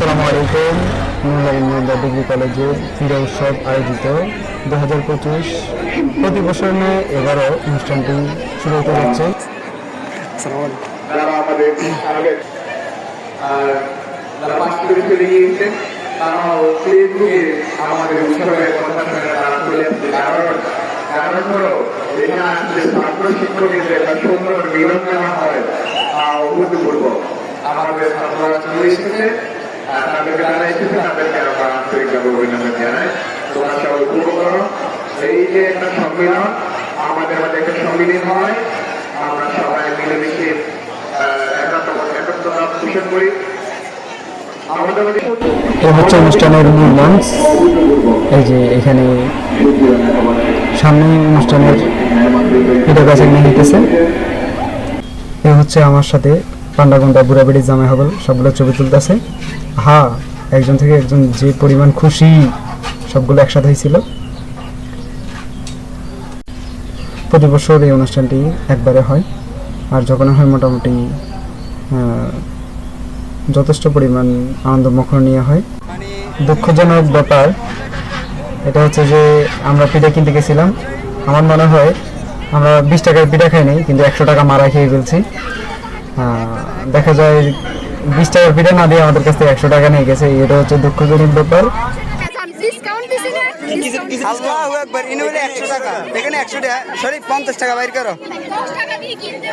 আসসালামু আলাইকুম। নুরুল্লাহ ডিগ্রি কলেজে ক্রীড়া উৎসব আয়োজিত। দু হাজার পঁচিশ প্রতি বছর নিয়ে এবারও অনুষ্ঠানটি শুরু হতে যাচ্ছে। কারণ হলো এখানে আসলে চলে এসেছে। আর তাদেরকে যারা এসেছে তাদেরকে আমরা আন্তরিকভাবে অভিনন্দন জানাই তোমরা এই যে একটা আমাদের একটা হয় আমরা সবাই মিলেমিশে হচ্ছে অনুষ্ঠানের মূল মঞ্চ এই যে এখানে সামনে অনুষ্ঠানের কাছে নিয়ে নিতেছে এ হচ্ছে আমার সাথে পান্ডাগন্ডা বুড়াবেড়ি জামাই হবল সবগুলো ছবি তুলতেছে। হা একজন থেকে একজন যে পরিমাণ খুশি, সবগুলো একসাথে হয়েছিল প্রতি বছর এই অনুষ্ঠানটি একবারে হয়। আর যখন হয় মোটামুটি যথেষ্ট পরিমাণ আনন্দমুখর নিয়ে হয়। দুঃখজনক ব্যাপার, এটা হচ্ছে যে আমরা পিঠা কিনতে গেছিলাম। আমার মনে হয় আমরা বিশ টাকার পিঠা খাইনি, কিন্তু একশো টাকা মারা খেয়ে ফেলছি। দেখা যায় বিশ টাকার পিঠা না দিয়ে আমাদের কাছ থেকে একশো টাকা নিয়ে গেছে। এটা হচ্ছে দুঃখজনক ব্যাপার। আল্লাহু একবার ইনি বলে একশো টাকা। এখানে একশো টাকা সরি পঞ্চাশ টাকা বাইর করো। দশ টাকা দিয়ে কিনতে